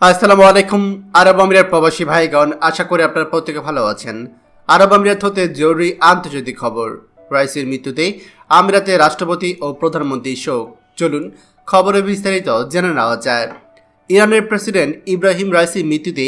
আসসালামু আলাইকুম, আরব আমিরাত প্রবাসী ভাইগণ, আশা করি আপনারা প্রত্যেকে ভালো আছেন। আরব আমিরাত হতে জরুরি আন্তর্জাতিক খবর। রাইসির মৃত্যুতে আমিরাতে রাষ্ট্রপতি ও প্রধানমন্ত্রী শোক চলুন খবরে বিস্তারিত জেনে নেওয়া যায়। ইরানের প্রেসিডেন্ট ইব্রাহিম রাইসির মৃত্যুতে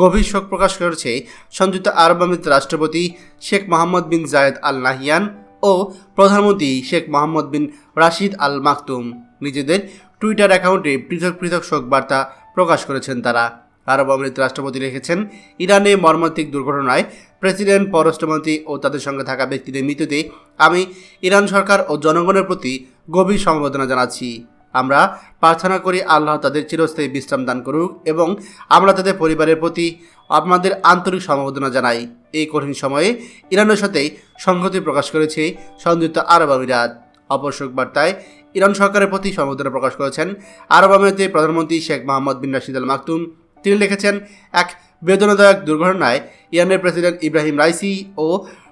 গভীর শোক প্রকাশ করেছে সংযুক্ত আরব আমিরাত রাষ্ট্রপতি শেখ মোহাম্মদ বিন জায়েদ আল নাহিয়ান ও প্রধানমন্ত্রী শেখ মোহাম্মদ বিন রাশিদ আল মাকতুম নিজেদের টুইটার অ্যাকাউন্টে পৃথক পৃথক শোক বার্তা প্রকাশ করেছেন তারা। আরব আমিরাত রাষ্ট্রপতি লিখেছেন, ইরানে মর্মান্তিক দুর্ঘটনায় প্রেসিডেন্ট, পররাষ্ট্রমন্ত্রী ও তাদের সঙ্গে থাকা ব্যক্তিদের মৃত্যুতে আমি ইরান সরকার ও জনগণের প্রতি গভীর সমবেদনা জানাচ্ছি। আমরা প্রার্থনা করি আল্লাহ তাদের চিরস্থায়ী বিশ্রাম দান করুক এবং আমরা তাদের পরিবারের প্রতি আমাদের আন্তরিক সমবেদনা জানাই। এই কঠিন সময়ে ইরানের সাথে সংহতি প্রকাশ করেছে সংযুক্ত আরব আমিরাত। অপর বার্তায় ইরান সরকারের প্রতি সমবেদনা প্রকাশ করেছেন। আরব আমিরাতের প্রধানমন্ত্রী শেখ মোহাম্মদ বিন রাশিদ আল মাকতুম। তিনি লিখেছেন, এক বেদনাদায়ক দুর্ঘটনায় ইরানের প্রেসিডেন্ট ইব্রাহিম রাইসি ও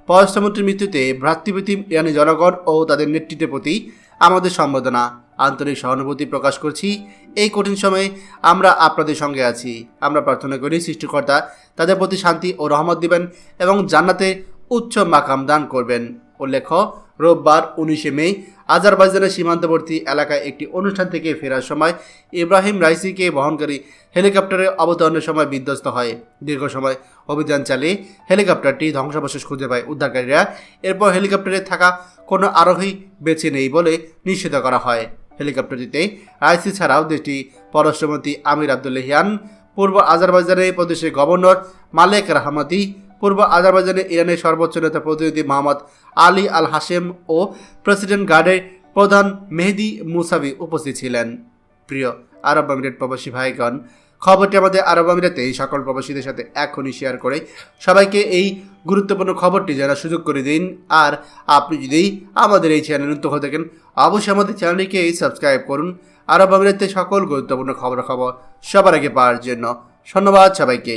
পররাষ্ট্রমন্ত্রীর মৃত্যুতে ভ্রাতৃপ্রতিম ইরানি জনগণ ও তাদের নেতৃত্বের প্রতি আমাদের সম্বেদনা আন্তরিক সহানুভূতি প্রকাশ করছি। এই কঠিন সময়ে আমরা আপনাদের সঙ্গে আছি। আমরা প্রার্থনা করি সৃষ্টিকর্তা তাদের প্রতি শান্তি ও রহমত দিবেন এবং জান্নাতে উচ্চ মাকাম দান করবেন। উল্লেখ্য রোববার উনিশে মে, আজারবাইজানের সীমান্তবর্তী এলাকায় একটি অনুষ্ঠান থেকে ফেরার সময় ইব্রাহিম রাইসিকে বহনকারী হেলিকপ্টারে অবতরণের সময় বিধ্বস্ত হয়। দীর্ঘ সময় অভিযান চালিয়ে হেলিকপ্টারটি ধ্বংসাবশেষ খুঁজে পায় উদ্ধারকারীরা। এরপর হেলিকপ্টারে থাকা কোনো আরোহী বেঁচে নেই বলে নিশ্চিত করা হয়। হেলিকপ্টারটিতে রাইসি ছাড়াও দেশটি পররাষ্ট্রমন্ত্রী আমির আবদুল্লাহিয়ান পূর্ব আজারবাইজানের প্রদেশের গভর্নর মালেক রাহমাতি পূর্ব আজারবাইজানে ইরানের সর্বোচ্চ নেতা প্রতিনিধি মোহাম্মদ আলী আল হাশেম ও প্রেসিডেন্ট গার্ডের প্রধান মেহেদি মুসাবি উপস্থিত ছিলেন। প্রিয় আরব আমিরাত প্রবাসী ভাইগণ, খবরটি আমাদের আরব আমিরাতে এই সকল প্রবাসীদের সাথে এখনই শেয়ার করে সবাইকে এই গুরুত্বপূর্ণ খবরটি জানার সুযোগ করে দিন। আর আপনি যদি আমাদের এই চ্যানেল নতুন হয়ে থাকেন, অবশ্যই আমাদের চ্যানেলটিকে সাবস্ক্রাইব করুন। আরব আমিরাতে সকল গুরুত্বপূর্ণ খবর খবর সবার আগে পাওয়ার জন্য ধন্যবাদ সবাইকে।